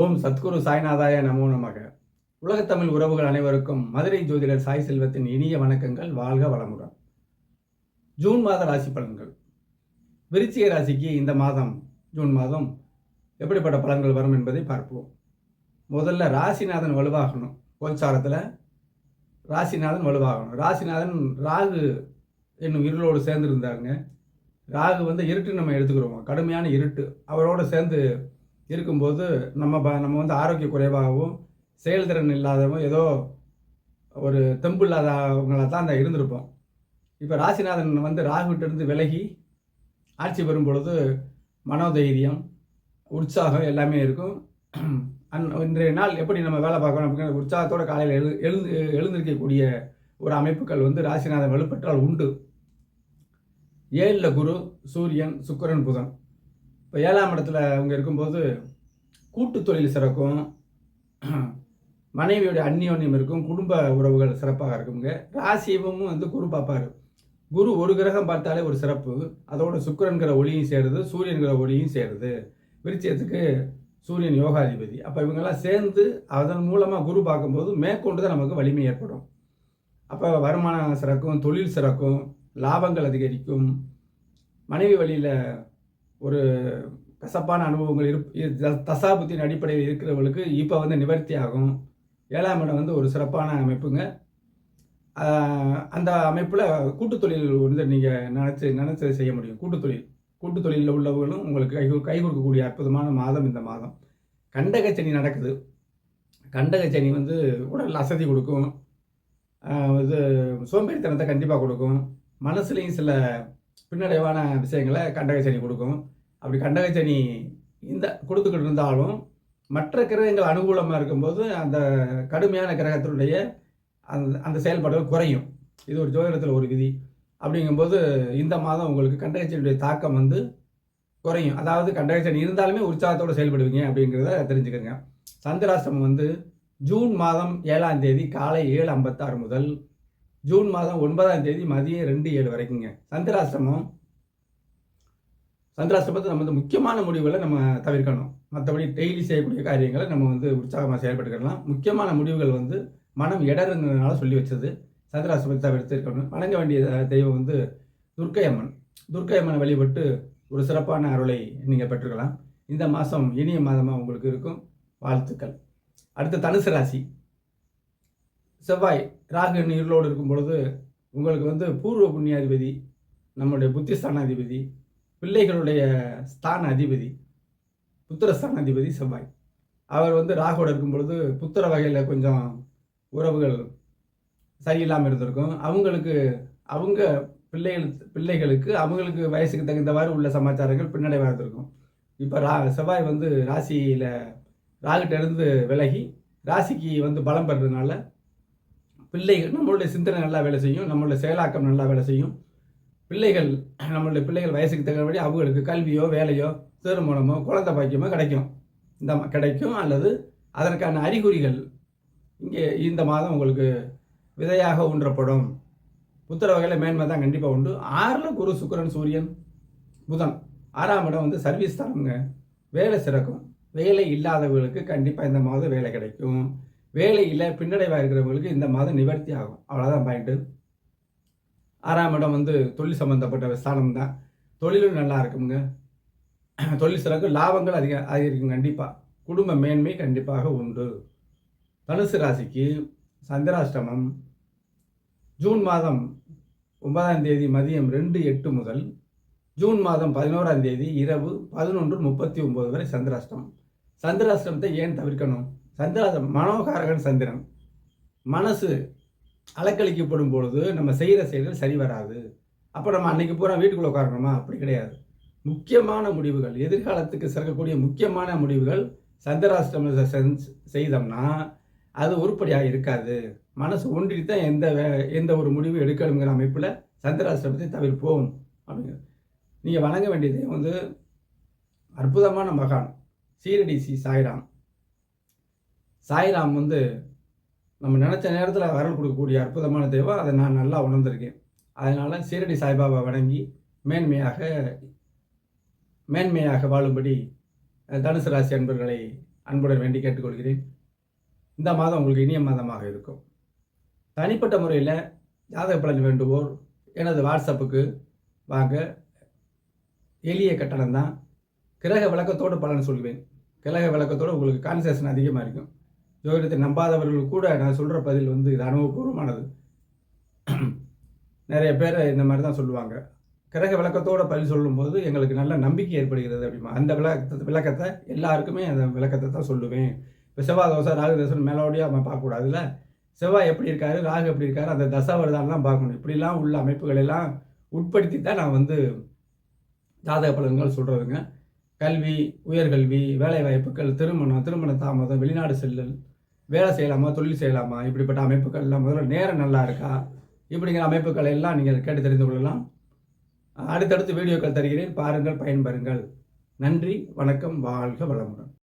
ஓம் சத்குரு சாய்நாதாய நமோ நமக. உலகத்தமிழ் உறவுகள் அனைவருக்கும் மதுரை ஜோதிடர் சாய் செல்வத்தின் இனிய வணக்கங்கள். வாழ்க வளமுடன். ஜூன் மாத ராசி பலன்கள். விருச்சிக ராசிக்கு இந்த மாதம் ஜூன் மாதம் எப்படிப்பட்ட பலன்கள் வரும் என்பதை பார்ப்போம். முதல்ல ராசிநாதன் வலுவாகணும். கோச்சாரத்தில் ராசிநாதன் வலுவாகணும். ராசிநாதன் ராகு என்னும் இருளோடு சேர்ந்துருந்தாருங்க. ராகு வந்து இருட்டு நம்ம எடுத்துக்கிறோம்? கடுமையான இருட்டு. அவரோட சேர்ந்து இருக்கும்போது நம்ம ப நம்ம வந்து ஆரோக்கிய குறைவாகவும் செயல்திறன் இல்லாதவங்க ஏதோ ஒரு தெம்பு இல்லாதவங்களாக தான் அந்த இருந்திருப்போம். இப்போ ராசிநாதன் வந்து ராகுகிட்டேருந்து விலகி ஆட்சி பெறும் பொழுது மனோதைரியம் உற்சாகம் எல்லாமே இருக்கும். அந் இன்றைய நாள் எப்படி நம்ம வேலை பார்க்கணும் அப்படிங்கிற உற்சாகத்தோட காலையில் எழு எழுந்து எழுந்திருக்கக்கூடிய ஒரு அமைப்புகள் வந்து ராசிநாதன் வலுப்பெற்றால் உண்டு. ஏழில் குரு சூரியன் சுக்கிரன் புதன். இப்போ ஏழாம் இடத்துல அவங்க இருக்கும்போது கூட்டு தொழில் சிறக்கும். மனைவியோட அந்நியோன்யம் இருக்கும் குடும்ப உறவுகள் சிறப்பாக இருக்குங்க ராசியமும் வந்து குரு பார்ப்பார். குரு ஒரு கிரகம் பார்த்தாலே ஒரு சிறப்பு. அதோட சுக்கிரன்கிற ஒளியும் சேருது சூரியன்கிற ஒளியும் சேருது. விருச்சியத்துக்கு சூரியன் யோகாதிபதி. அப்போ இவங்கெல்லாம் சேர்ந்து அதன் மூலமாக குரு பார்க்கும்போது மேற்கொண்டு தான் நமக்கு வலிமை ஏற்படும். அப்போ வருமானம் சிறக்கும் தொழில் சிறக்கும் லாபங்கள் அதிகரிக்கும். மனைவி வழியில் ஒரு கசப்பான அனுபவங்கள் இருப் தசாபுத்தின் அடிப்படையில் இருக்கிறவங்களுக்கு இப்போ வந்து நிவர்த்தி ஆகும். ஏழாம் இடம் வந்து ஒரு சிறப்பான அமைப்புங்க. அந்த அமைப்பில் கூட்டுத்தொழில் வந்து நீங்கள் நினச்சி நினச்சதை செய்ய முடியும். கூட்டுத்தொழில். தொழில் தொழிலில் உள்ளவர்களும் உங்களுக்கு கை கை கொடுக்கக்கூடிய அற்புதமான மாதம் இந்த மாதம். கண்டகச்சனி நடக்குது. கண்டகச்சனி வந்து உடல் அசதி கொடுக்கும். இது சோம்பேறித்தனத்தை கண்டிப்பாக கொடுக்கும். மனசுலேயும் சில பின்னடைவான விஷயங்களை கண்டகச்சனி கொடுக்கும். அப்படி கண்டகச்சனி இந்த கொடுத்துக்கிட்டு இருந்தாலும் மற்ற கிரகங்கள் அனுகூலமாக இருக்கும்போது அந்த கடுமையான கிரகத்தினுடைய அந்த அந்த செயல்பாடுகள் குறையும். இது ஒரு ஜோதிடத்தில் ஒரு விதி. அப்படிங்கும்போது இந்த மாதம் உங்களுக்கு கண்டகச்சனியுடைய தாக்கம் வந்து குறையும். அதாவது கண்டகச்சனி இருந்தாலுமே உற்சாகத்தோடு செயல்படுவீங்க அப்படிங்கிறத தெரிஞ்சுக்கிறேங்க சந்திராசிரமம் வந்து ஜூன் மாதம் ஏழாம் தேதி காலை ஏழு ஐம்பத்தாறு முதல் ஜூன் மாதம் ஒன்பதாம் தேதி மதியம் ரெண்டு ஏழு வரைக்குங்க. சந்திராசிரமம் சந்திராசிரமத்தை நம்ம வந்து முக்கியமான முடிவுகளை நம்ம தவிர்க்கணும். மற்றபடி டெய்லி செய்யக்கூடிய காரியங்களை நம்ம வந்து உற்சாகமாக செயல்பட்டுக்கலாம் முக்கியமான முடிவுகள் வந்து மனம் இடருங்கிறதுனால சொல்லி வச்சது. சந்திராசிரமத்தை தவிர்த்து இருக்கணும். வணங்க வேண்டிய தெய்வம் வந்து துர்க்கை அம்மன் துர்க்கை அம்மனை வழிபட்டு ஒரு சிறப்பான அருளை நீங்கள் பெற்றுக்கலாம். இந்த மாதம் இனிய மாதமாக உங்களுக்கு இருக்கும். வாழ்த்துக்கள். அடுத்து தனுசு ராசி. செவ்வாய் ராகு நீர்களோடு இருக்கும் பொழுது உங்களுக்கு வந்து பூர்வ புண்ணியாதிபதி நம்முடைய புத்திஸ்தான அதிபதி பிள்ளைகளுடைய ஸ்தான அதிபதி புத்திரஸ்தான அதிபதி செவ்வாய். அவர் வந்து ராகுவோட இருக்கும் பொழுது புத்திர வகையில் கொஞ்சம் உறவுகள் சரியில்லாமல் இருந்திருக்கும். அவங்களுக்கு அவங்க பிள்ளைகள் பிள்ளைகளுக்கு அவங்களுக்கு வயசுக்கு தகுந்தவாறு உள்ள சமாச்சாரங்கள் பின்னடைவாக இருந்திருக்கும். இப்போ ரா செவ்வாய் வந்து ராசியில் ராகுகிட்டேருந்து விலகி ராசிக்கு வந்து பலம் பெறதுனால பிள்ளைகள் நம்மளுடைய சிந்தனை நல்லா வேலை செய்யும் நம்மளுடைய செயலாக்கம் நல்லா வேலை செய்யும். பிள்ளைகள் நம்மளுடைய பிள்ளைகள் வயசுக்கு தகுந்தபடி அவங்களுக்கு கல்வியோ வேலையோ திருமணமோ குழந்தை பாக்கியமோ கிடைக்கும். இந்த கிடைக்கும். அல்லது அதற்கான அறிகுறிகள் இங்கே இந்த மாதம் உங்களுக்கு விதையாக ஊன்றப்படும். புத்திர வகையில் மேன்மை தான் கண்டிப்பாக உண்டு. ஆறில் குரு சுக்கரன் சூரியன் புதன். ஆறாம் இடம் வந்து சர்வீஸ் தரங்க. வேலை சிறக்கும். வேலை இல்லாதவர்களுக்கு கண்டிப்பாக இந்த மாதம் வேலை கிடைக்கும். வேலையில் பின்னடைவாக இருக்கிறவங்களுக்கு இந்த மாதம் நிவர்த்தி ஆகும். அவ்வளோதான் பாயிண்ட்டு ஆறாம் இடம் வந்து தொழில் சம்மந்தப்பட்ட ஸ்தானம் தான். தொழிலும் நல்லா இருக்குங்க. தொழில் சிறக்கும் லாபங்கள் அதிக அதிகரிக்கும் கண்டிப்பாக குடும்ப மேன்மை கண்டிப்பாக உண்டு. தனுசு ராசிக்கு சந்திராஷ்டமம் ஜூன் மாதம் ஒன்பதாம் தேதி மதியம் ரெண்டு எட்டு முதல் ஜூன் மாதம் பதினோராம் தேதி இரவு பதினொன்று முப்பத்தி ஒம்பது வரை சந்திராஷ்டமம். சந்திராஷ்டமத்தை ஏன் தவிர்க்கணும்? சந்திர மனோகாரகன் சந்திரன். மனசு அலக்கழிக்கப்படும் பொழுது நம்ம செய்கிற செயல்கள் சரி வராது. அப்போ நம்ம அன்னைக்கு பூரா வீட்டுக்குள்ளே உட்காரணுமா? அப்படி கிடையாது. முக்கியமான முடிவுகள் எதிர்காலத்துக்கு சிறக்கக்கூடிய முக்கியமான முடிவுகள் சந்திராஷ்டம செய்தோம்னா அது உருப்படியாக இருக்காது. மனசு ஒன்றி தான் எந்த வே- எந்த ஒரு முடிவு எடுக்கணுங்கிற அமைப்பில் சந்திராஷ்டமத்தை தவிர்ப்போம். அப்படிங்கிறது நீங்கள் வணங்க வேண்டியது வந்து அற்புதமான மகான் சீரடி சி. சாய்ராம். சாய்ராம் வந்து நம்ம நினச்ச நேரத்தில் வரல் கொடுக்கக்கூடிய அற்புதமான தெய்வம் அதை நான் நல்லா உணர்ந்திருக்கேன். அதனால் சீரடி சாய்பாபா வணங்கி மேன்மையாக மேன்மையாக வாழும்படி தனுசு ராசி அன்பர்களை அன்புடன் வேண்டி கேட்டுக்கொள்கிறேன். இந்த மாதம் உங்களுக்கு இனிய மாதமாக இருக்கும். தனிப்பட்ட முறையில் ஜாதக பலன் வேண்டுவோர் எனது வாட்ஸ்அப்புக்கு வாங்க. எளிய கட்டணம் தான் கிரக விளக்கத்தோடு பலன் சொல்வேன். கிரக விளக்கத்தோடு உங்களுக்கு கான்சன்ட்ரேஷன் அதிகமாக இருக்கும். ஜோதிடத்தை நம்பாதவர்கள் கூட நான் சொல்கிற பதில் வந்து இது அனுபவபூர்வமானது. நிறைய பேர் இந்த மாதிரி தான் சொல்லுவாங்க. கிரக விளக்கத்தோட பதில் சொல்லும்போது எங்களுக்கு நல்ல நம்பிக்கை ஏற்படுகிறது அப்படிமா. அந்த விளக்கத்தை விளக்கத்தை எல்லாருக்குமே அந்த விளக்கத்தை தான் சொல்லுவேன். இப்போ செவ்வாய் தோசை ராகு தோசை மேலோடியாக நம்ம பார்க்கக்கூடாதுல்ல செவ்வாய் எப்படி இருக்காரு ராகு எப்படி இருக்காரு அந்த தசாவரதானலாம் பார்க்கணும். இப்படிலாம் உள்ள அமைப்புகள் எல்லாம் உட்படுத்தி தான் நான் வந்து ஜாதக பலன்கள் சொல்கிறதுங்க கல்வி உயர்கல்வி வேலை வாய்ப்புகள் திருமணம் திருமண தாமதம் வெளிநாடு செல்லல் வேலை செய்யலாமா தொழில் செய்யலாமா இப்படிப்பட்ட அமைப்புகள் எல்லாம் முதல்ல நேரம் நல்லா இருக்கா? இப்படிங்கிற அமைப்புகளை எல்லாம் நீங்கள் கேட்டு தெரிந்து கொள்ளலாம். அடுத்தடுத்து வீடியோக்கள் தருகிறேன். பாருங்கள் பயன்பெறுங்கள். நன்றி வணக்கம் வாழ்க வளமுடன்.